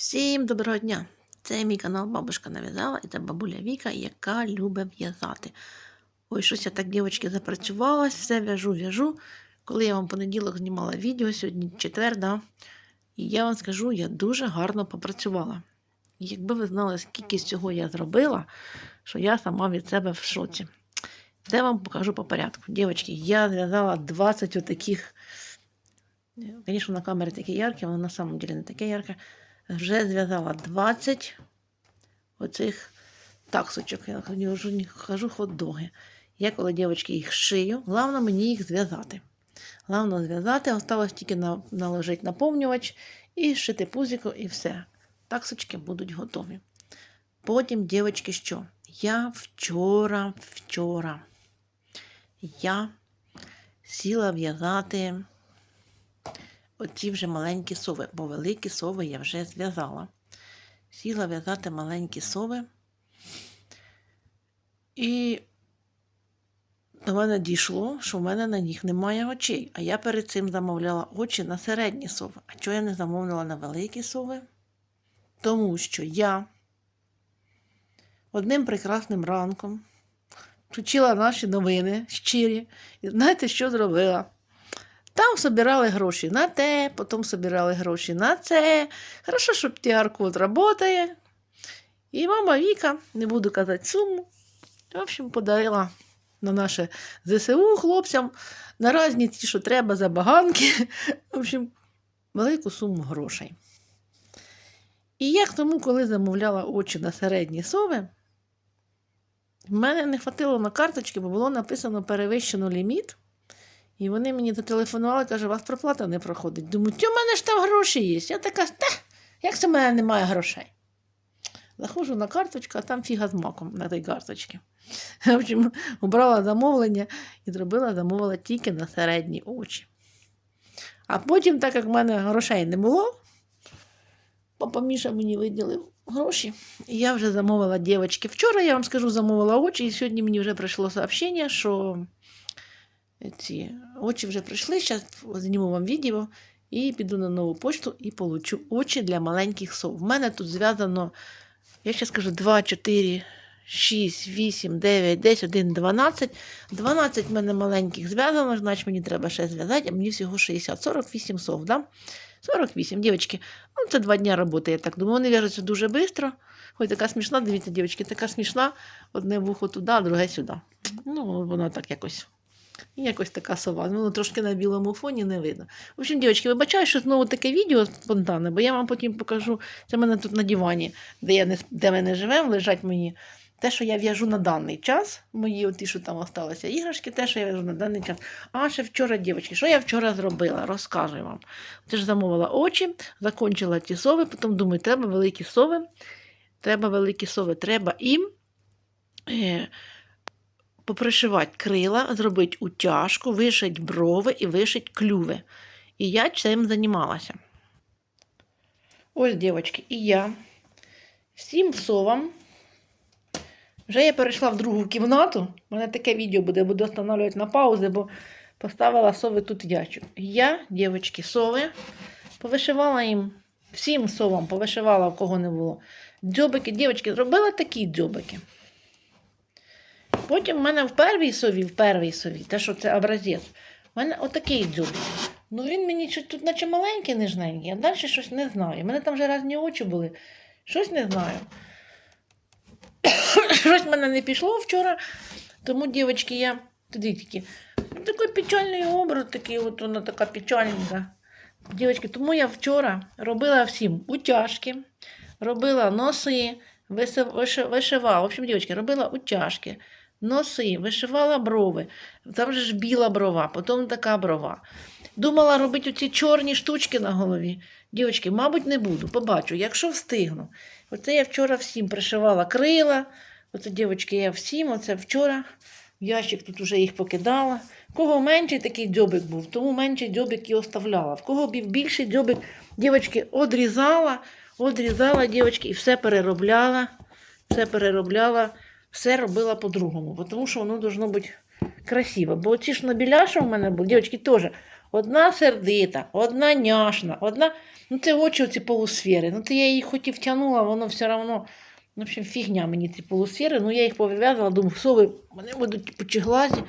Всім доброго дня! Це мій канал Бабушка нав'язала і це бабуля Віка, яка любить в'язати. Ой, щось я так, дівчатки, запрацювалась, все в'яжу, в'яжу. Коли я вам понеділок знімала відео, сьогодні четвер, да? і я вам скажу, я дуже гарно попрацювала. І якби ви знали, скільки з цього я зробила, що я сама від себе в шоці. Це вам покажу по порядку. Дівчатки, я зв'язала 20 отаких. Звісно, на камері таке ярке, але на самом деле не таке ярке вже зв'язала 20 оцих таксочок. Я кажу, кажу хот-доги. Я коли дівчатки їх шию, головне мені їх зв'язати. Головне зв'язати, осталось тільки на, наложити наповнювач і шити пузико, і все. Таксочки будуть готові. Потім, дівчатки, що? Я вчора, вчора, я сіла в'язати оці вже маленькі сови, бо великі сови я вже зв'язала. Сіла в'язати маленькі сови. І до мене дійшло, що в мене на них немає очей. А я перед цим замовляла очі на середні сови. А чого я не замовила на великі сови? Тому що я одним прекрасним ранком включила наші новини щирі. І знаєте, що зробила? Там собирали гроші на те, потім собирали гроші на це. Хорошо, що QR-код працює. І мама Віка, не буду казати суму, в общем, подарила на наше ЗСУ хлопцям на різні ті, що треба, забаганки. В общем, велику суму грошей. І як тому, коли замовляла очі на середні сови, в мене не хватило на карточки, бо було написано перевищено ліміт. І вони мені зателефонували, каже, у вас проплата не проходить. Думаю, у мене ж там гроші є. Я така, та, як це в мене немає грошей? Заходжу на карточку, а там фіга з маком на тій карточці. В общем, обрала замовлення і зробила замовила тільки на середні очі. А потім, так як в мене грошей не було, папа Міша мені виділив гроші. І я вже замовила дівчатки. Вчора я вам скажу, замовила очі, і сьогодні мені вже прийшло сообщення, що ці очі вже прийшли. Зараз зніму вам відео і піду на нову почту і получу очі для маленьких сов. В мене тут зв'язано, я ще скажу, 2, 4, 6, 8, 9, 10, 11, 12. 12 в мене маленьких зв'язано, значить мені треба ще зв'язати, а мені всього 60, 48 сов. Да? 48, дівчатки. Ну, це два дні роботи, я так думаю. Вони в'яжуться дуже швидко. Ой, така смішна, дивіться, дівчатки, така смішна. Одне вухо туди, а друге сюди. Ну, воно так якось. І якось така сова. Ну, трошки на білому фоні не видно. В общем, дівчатки, вибачаю, що знову таке відео спонтанне, бо я вам потім покажу. Це в мене тут на дивані, де я не, де ми не живемо, лежать мені. Те, що я в'яжу на даний час, мої ті, що там залишилися іграшки, те, що я в'яжу на даний час. А ще вчора, дівчатки, що я вчора зробила? Розкажу вам. Ти ж замовила очі, закончила ті сови, потім думаю, треба великі сови, треба великі сови, треба їм. Попришивати крила, зробити утяжку, вишити брови і вишити клюви. І я цим займалася. Ось, дівчатки, і я всім совам. Вже я перейшла в другу кімнату. У мене таке відео буде, буду встановлювати на паузи, бо поставила сови тут ячу. Я, дівчатки, сови, повишивала їм, всім совам повишивала, в кого не було. Дзьобики, дівчатки, зробила такі дзьобики. Потім в мене в первій сові, в первій сові, те, що це образець, в мене отакий дзьобик. Ну він мені щось тут наче маленький, нежненький, а далі щось не знаю. У мене там вже різні очі були. Щось не знаю. щось в мене не пішло вчора. Тому, дівчатки, я туди тільки. Такий печальний образ, такий, от вона така печальненька. Дівчатки, тому я вчора робила всім утяжки, робила носи, вишивала. В общем, дівчатки, робила утяжки носи, вишивала брови. Там же ж біла брова, потім така брова. Думала робити оці чорні штучки на голові. Дівчатки, мабуть, не буду. Побачу, якщо встигну. Оце я вчора всім пришивала крила. Оце, дівчатки, я всім, оце вчора. Ящик тут вже їх покидала. В кого менший такий дзьобик був, тому менший дзьобик і оставляла. В кого був більший дзьобик, дівчатки, одрізала, одрізала, дівчатки, і все переробляла, все переробляла все робила по-другому, тому що воно должно бути красиво. Бо ці ж набіля, що в мене були, дівчатки, теж Одна сердита, одна няшна, одна. Ну, це очі оці полусфери. Ну, то я її хоч і втягнула, воно все одно. В общем, фігня мені ці полусфери. Ну, я їх повив'язала, думаю, сови, вони будуть по чеглазі.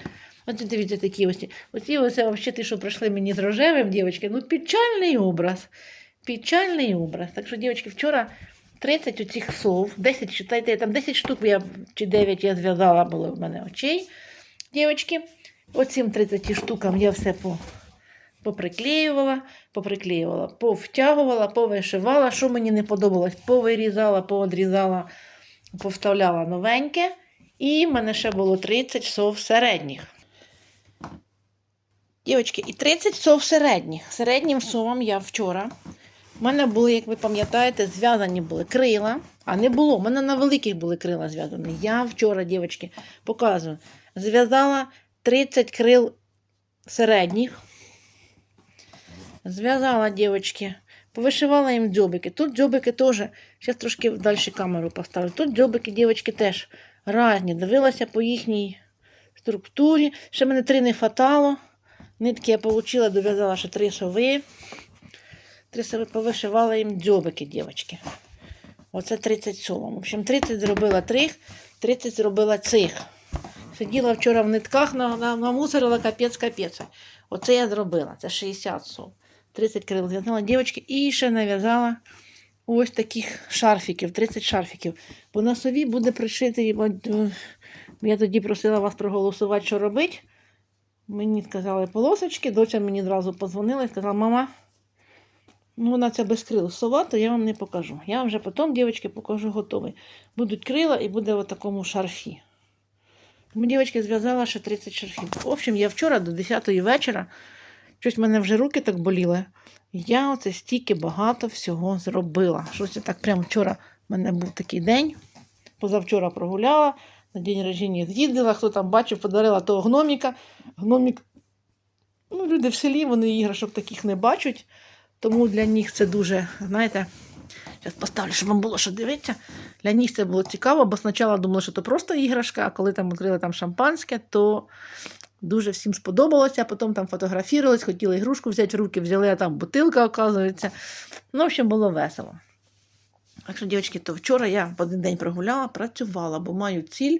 От дивіться такі ось. Оці ось взагалі ті, що прийшли мені з рожевим, дівчатки, ну печальний образ. Печальний образ. Так що, дівчатки, вчора 30 оцих сов, 10, читайте, там 10 штук я, чи 9 я зв'язала, було в мене очей. Дівчатки, оцим 30 штукам я все по, поприклеювала, поприклеювала, повтягувала, повишивала. Що мені не подобалось, повирізала, поодрізала, повставляла новеньке. І в мене ще було 30 сов середніх. Дівчатки, і 30 сов середніх. Середнім совам я вчора. У мене були, як ви пам'ятаєте, зв'язані були крила, а не було. У мене на великих були крила зв'язані. Я вчора, дівчатки, показую. Зв'язала 30 крил середніх. Зв'язала, дівчатки, повишивала їм дзьобики. Тут дзьобики теж, зараз трошки далі камеру поставлю. Тут дзьобики, дівчатки, теж різні. Дивилася по їхній структурі. Ще мене три не хватало. Нитки я отримала, дов'язала ще три сови. Три сови повишивала їм дзьобики, дівчатки. Оце 30 совом. В общем, 30 зробила трих, 30 зробила цих. Сиділа вчора в нитках, на- на- намусорила капець капець. Оце я зробила. Це 60 сов. 30 крил зв'язала дівчатки і ще нав'язала ось таких шарфіків, 30 шарфіків. Бо на сові буде пришитий. от, е, Я тоді просила вас проголосувати, що робити. Мені сказали полосочки, доча мені одразу подзвонила і сказала, мама, ну вона це без крил сова, то я вам не покажу. Я вам вже потім, дівчатки, покажу готовий. Будуть крила і буде в такому шарфі. Тому зв'язала ще 30 шарфів. В общем, я вчора до 10 вечора, щось в мене вже руки так боліли. Я оце стільки багато всього зробила. Щось я так прямо вчора в мене був такий день. Позавчора прогуляла, на день рождення з'їздила, хто там бачив, подарила того гноміка. Гномік, ну, люди в селі, вони іграшок таких не бачать. Тому для них це дуже, знаєте, зараз поставлю, щоб вам було що дивитися. Для них це було цікаво, бо спочатку думала, що це просто іграшка, а коли там відкрили там шампанське, то дуже всім сподобалося. Потім там фотографувались, хотіли ігрушку взяти в руки, взяли, а там бутилка, оказується. Ну, в общем, було весело. Так що, дівчатки, то вчора я в один день прогуляла, працювала, бо маю ціль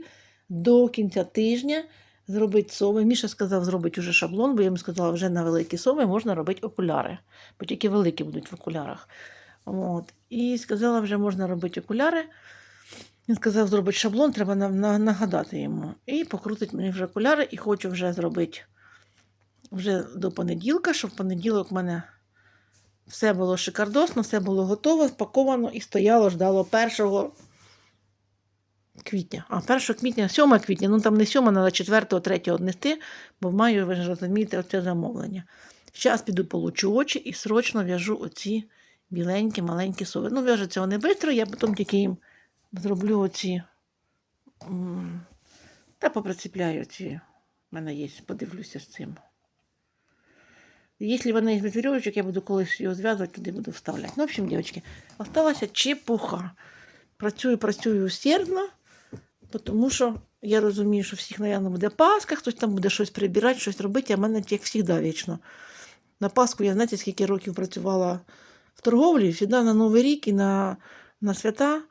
до кінця тижня зробити сови. Міша сказав, зробить уже шаблон, бо я йому сказала, вже на великі сови можна робити окуляри, бо тільки великі будуть в окулярах. От. І сказала, вже можна робити окуляри. Він сказав, зробить шаблон, треба на- на- нагадати йому. І покрутить мені вже окуляри, і хочу вже зробити вже до понеділка, щоб в понеділок в мене все було шикардосно, все було готово, спаковано і стояло, ждало 1 квітня. А 1 квітня, 7 квітня, ну там не 7, але 4 3 однести, бо маю, ви ж розумієте, оце замовлення. Зараз піду получу очі і срочно в'яжу оці біленькі, маленькі сови. Ну, в'яжуться вони швидко, я потім тільки їм зроблю оці. Та поприцепляю ці. У мене є, подивлюся з цим. Якщо вона із вірьовочок, я буду колись його зв'язувати, туди буду вставляти. Ну, в общем, дівчатки, осталася чепуха. Працюю, працюю усердно, тому що я розумію, що всіх, наверно, буде Пасха, хтось там буде щось прибирати, щось робити, а в мене, як завжди, вічно. На Пасху я, знаєте, скільки років працювала в торговлі, завжди на Новий рік і на, на свята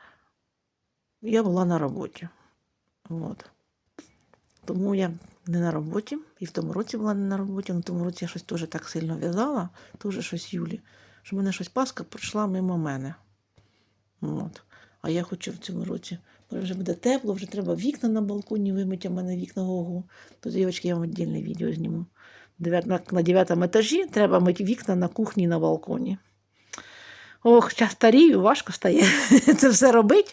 я була на роботі. От. Тому я не на роботі, і в тому році була не на роботі, на тому році я щось теж так сильно в'язала, теж щось Юлі, що в мене щось Пасха пройшла мимо мене. От. А я хочу в цьому році, вже буде тепло, вже треба вікна на балконі вимити, а в мене вікна ого. То, дівчатки, я вам віддільне відео зніму. На, дев'ятому етажі треба мити вікна на кухні на балконі. Ох, час старію, важко стає це все робити.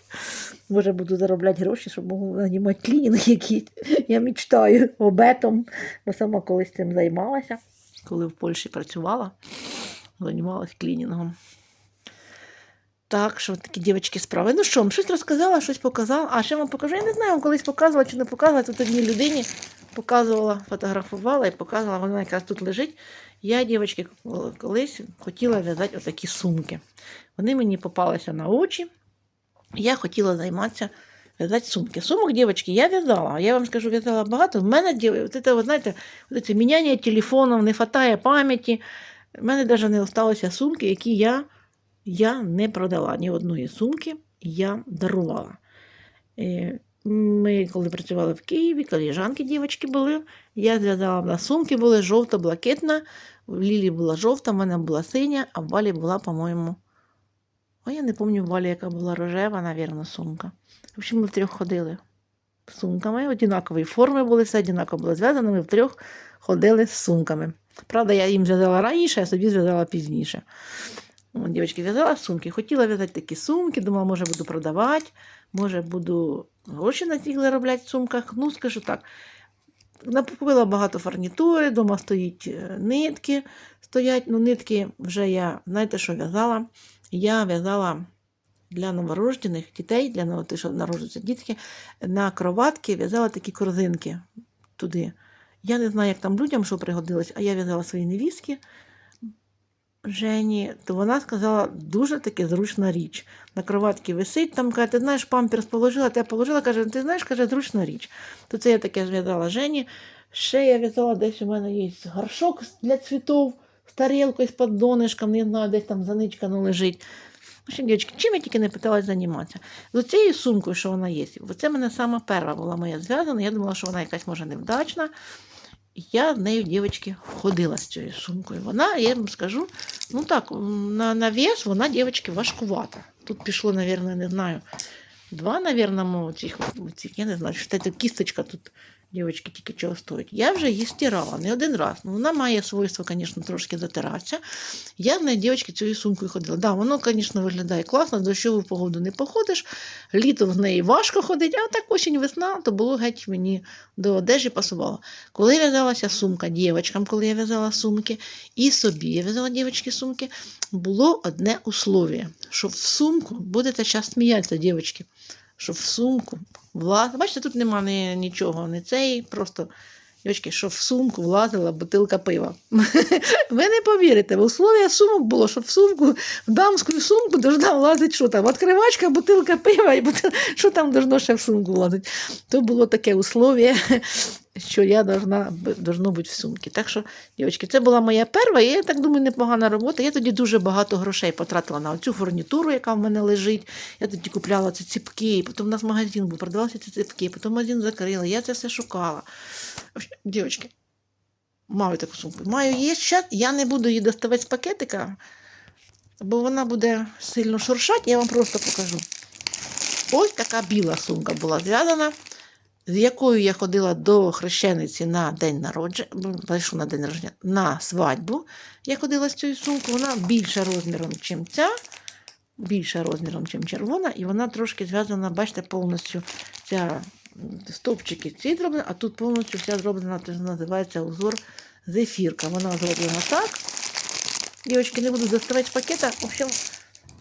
Може, буду заробляти гроші, щоб можу нанімати клінінг якийсь. Я мечтаю об этом, бо сама колись цим займалася, коли в Польщі працювала, займалася клінінгом. Так, що такі дівчатки справи. Ну що, щось розказала, щось показала. А ще вам покажу. Я не знаю, вам колись показувала чи не показувала. Тут одній людині показувала, фотографувала і показувала, вона якраз тут лежить. Я, дівчатки, колись хотіла в'язати отакі сумки. Вони мені попалися на очі. Я хотіла займатися в'язати сумки. Сумок, дівчатки, я в'язала. Я вам скажу, в'язала багато. В мене, це, от, знаєте, це міняння телефонів, не вистачає пам'яті. В мене навіть не залишилося сумки, які я, я не продала. Ні одної сумки я дарувала. Е, Ми, коли працювали в Києві, коліжанки дівчатки були, я зв'язала на сумки, були жовто-блакитна, в Лілі була жовта, в мене була синя, а в Валі була, по-моєму. О, я не пам'ятаю в Валі, яка була рожева, навірно, сумка. В общем, ми втрьох ходили з сумками, однакової форми були, все однаково було зв'язано, ми втрьох ходили з сумками. Правда, я їм зв'язала раніше, а собі зв'язала пізніше. От, Дівчатки, в'язала сумки. Хотіла в'язати такі сумки, думала, може, буду продавати, може, буду гроші на цих заробляти в сумках. Ну, скажу так. Накупила багато фарнітури, вдома стоїть е, нитки, стоять, ну нитки вже я, знаєте, що в'язала? Я в'язала для новорождених дітей, для ті, що народжуються дітки, на кроватки в'язала такі корзинки туди. Я не знаю, як там людям що пригодилось, а я в'язала свої невістки Жені, то вона сказала, дуже таки зручна річ. На кроватці висить, там каже, ти знаєш, памперс положила, те положила, каже, ти знаєш, каже, зручна річ. То це я таке зв'язала Жені. Ще я в'язала, десь у мене є горшок для цвітів з тарілкою, з поддонишком, не знаю, десь там заничкано лежить. В дівчатки, чим я тільки не питалась займатися. З цією сумкою, що вона є, бо це мене сама перша була моя зв'язана. Я думала, що вона якась може невдачна. Я в нею, дівчатки, ходила з цією сумкою. Вона, я вам скажу, ну так, на, на вес вона, дівчатки, важкувата. Тут пішло, мабуть, не знаю, два, мабуть, цих, я не знаю, що це кісточка тут, дівчатки, тільки чого стоїть. Я вже її стирала не один раз. Ну, вона має свойство, звісно, трошки затиратися. Я в неї, дівчатки, цією сумкою ходила. Да, воно, звісно, виглядає класно, дощову погоду не походиш, літо в неї важко ходить, а так осінь, весна, то було геть мені до одежі пасувало. Коли в'язалася сумка дівчаткам, коли я в'язала сумки, і собі я в'язала дівчатки сумки, було одне условие, що в сумку будете час сміятися, дівчатки, що в сумку влазила. Бачите, тут нема ні, нічого, не цей, просто. Дівчатки, що в сумку влазила бутилка пива. Ви не повірите, в условия сумок було, що в сумку, в дамську сумку должна влазити що там? Відкривачка, бутилка пива, і бутил... що там должно ще в сумку влазити. То було таке условие, що я должна, должно бути в сумці. Так що, дівчатки, це була моя перша, і я так думаю, непогана робота. Я тоді дуже багато грошей потратила на цю фурнітуру, яка в мене лежить. Я тоді купляла ці ціпки, потім у нас магазин був, продавалися ці ціпки, потім магазин закрили, я це все шукала. Дівчатки, маю таку сумку. Маю є ще, я не буду її доставати з пакетика, бо вона буде сильно шуршати, я вам просто покажу. Ось така біла сумка була зв'язана, з якою я ходила до хрещениці на день народження, прийшов на день народження, на свадьбу. Я ходила з цією сумкою, вона більша розміром, ніж ця, більша розміром, ніж червона, і вона трошки зв'язана, бачите, повністю ця стовпчики ці зроблені, а тут повністю вся зроблена, це називається узор зефірка. Вона зроблена так. Дівчатки, не буду доставати з пакета. В общем,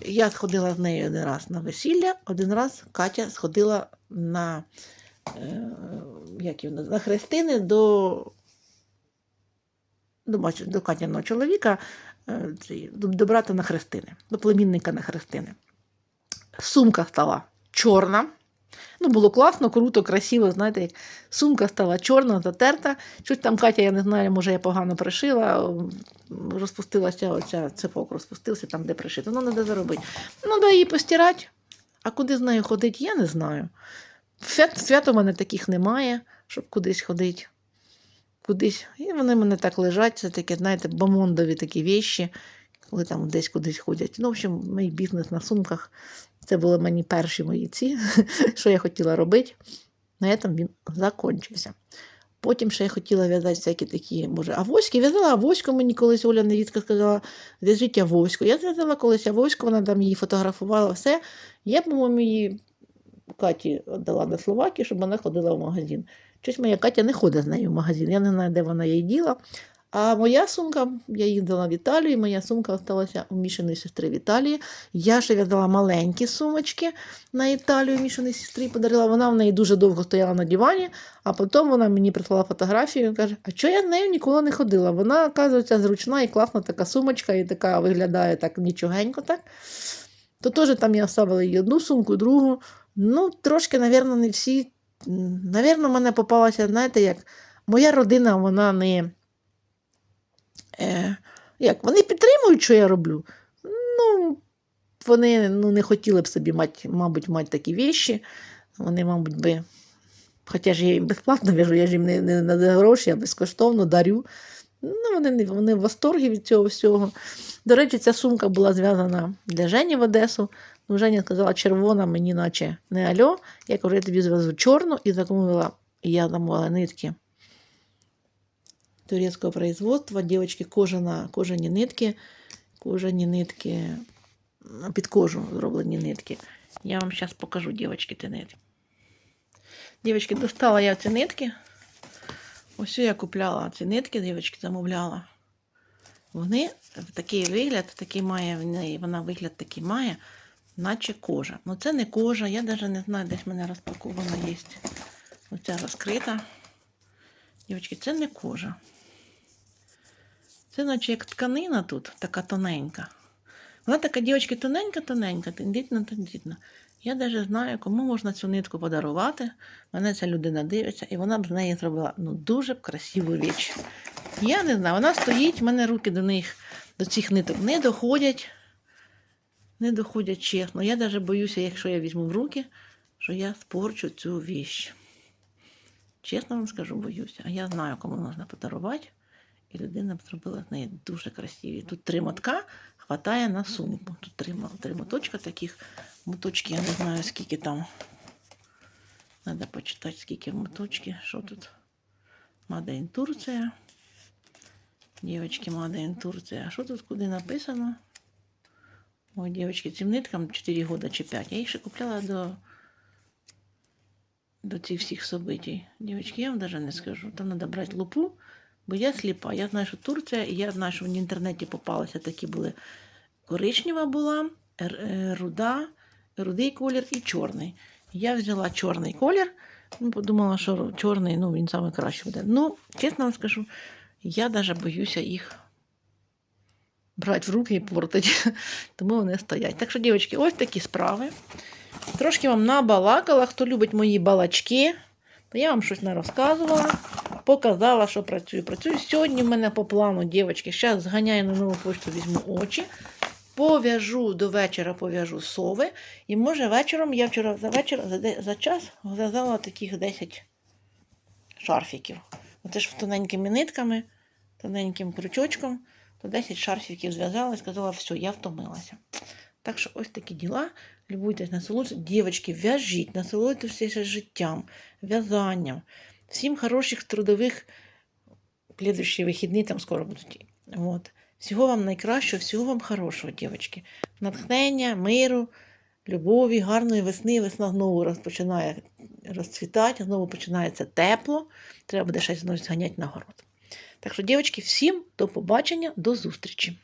я сходила з нею один раз на весілля, один раз Катя сходила на, як його на хрестини до, до, до Катяного чоловіка, е, до, брата на хрестини, до племінника на хрестини. Сумка стала чорна. Ну, було класно, круто, красиво, знаєте, як сумка стала чорна, затерта. Щось там Катя, я не знаю, може я погано пришила, розпустилася оця цепок, розпустився там, де пришито. Ну, треба заробити. Ну, да її постирати. А куди з нею ходити, я не знаю. Свят, свят у мене таких немає, щоб кудись ходити. Кудись. І вони мене так лежать, це таке, знаєте, бомондові такі віші, коли там десь кудись ходять. Ну, в общем, мій бізнес на сумках. Це були мені перші мої ці, що я хотіла робити. На цьому він закінчився. Потім ще я хотіла в'язати всякі такі, може, авоськи. В'язала авоську, мені колись Оля невістка сказала, в'яжіть авоську. Я зв'язала колись авоську, вона там її фотографувала, все. Я, по-моєму, її Каті віддала до Словакії, щоб вона ходила в магазин. Щось моя Катя не ходить з нею в магазин. Я не знаю, де вона її діла. А моя сумка, я їздила в Італію, і моя сумка залишилася у Мішиної сестри в Італії. Я ще в'язала маленькі сумочки на Італію Мішиної сестрі подарила. Вона в неї дуже довго стояла на дивані, а потім вона мені прислала фотографію і каже: А чого я нею ніколи не ходила? Вона, оказується, зручна і класна така сумочка, і така виглядає так нічогенько. так. То теж там я оставила їй одну сумку, другу. Ну, трошки, напевно, не всі. Навірно, мене попалася, знаєте, як моя родина, вона не. Е, як, вони підтримують, що я роблю. Ну, вони ну, не хотіли б собі, мать, мабуть, мати такі віші. Вони, мабуть, би. Хоча ж я їм безплатно в'яжу, я ж їм не, не, не гроші, я безкоштовно дарю. Ну, вони, вони в восторгі від цього всього. До речі, ця сумка була зв'язана для Жені в Одесу. Ну, Женя сказала, червона мені наче не альо. Я кажу, я тобі звезу чорну і замовила, я замовила нитки турецького производства. Дівчатки, кожана, кожані нитки, кожані нитки, під кожу зроблені нитки. Я вам зараз покажу, дівчатки, ті нитки. Дівчатки, достала я ці нитки. Ось я купляла ці нитки, дівчатки, замовляла. Вони такий вигляд, такий має вона вигляд такий має, наче кожа. Ну це не кожа, я навіть не знаю, десь в мене розпакована є. Оця розкрита. Дівчатки, це не кожа. Це наче як тканина тут, така тоненька. Вона така, дівчатки, тоненька-тоненька, тендітна, тендітна. Я навіть знаю, кому можна цю нитку подарувати. Мене ця людина дивиться, і вона б з неї зробила ну, дуже б красиву річ. Я не знаю, вона стоїть, в мене руки до них, до цих ниток не доходять. Не доходять чесно. Я навіть боюся, якщо я візьму в руки, що я спорчу цю віч. Чесно вам скажу, боюся. А я знаю, кому можна подарувати. І людина зробила з неї дуже красиві. Тут три мотка хватає на сумку. Тут три, три моточка таких. Моточки, я не знаю, скільки там. Треба почитати, скільки моточки. Що тут? Мадейн Турція. Дівчатки, Мадейн Турція. А що тут куди написано? Ой, дівчатки, цим ниткам 4 года чи 5. Я їх ще купляла до, до цих всіх событий. Дівчатки, я вам навіть не скажу. Там треба брати лупу, бо я сліпа. Я знаю, що Турція, і я знаю, що в інтернеті попалися такі були. Коричнева була, е, руда, рудий колір і чорний. Я взяла чорний колір, ну, подумала, що чорний, ну, він саме буде. Ну, чесно вам скажу, я навіть боюся їх брати в руки і портити, тому вони стоять. Так що, дівчатки, ось такі справи. Трошки вам набалакала, хто любить мої балачки, то я вам щось не розказувала, показала, що працюю. Працюю сьогодні в мене по плану, дівчатки. Зараз зганяю на нову почту, візьму очі. Пов'яжу до вечора, пов'яжу сови. І може вечором, я вчора за вечір, за, за час зв'язала таких 10 шарфіків. Оце ж тоненькими нитками, тоненьким крючочком, то 10 шарфіків зв'язала і сказала, все, я втомилася. Так що ось такі діла. Любуйтесь, насолоджуйтесь. Дівчатки, в'яжіть, насолоджуйтеся життям, в'язанням. Всім хороших трудових слідуючі вихідні там скоро будуть. От. Всього вам найкращого, всього вам хорошого, дівчатки. Натхнення, миру, любові, гарної весни. Весна знову розпочинає розцвітати, знову починається тепло. Треба буде щось знову зганяти на город. Так що, дівчатки, всім до побачення, до зустрічі!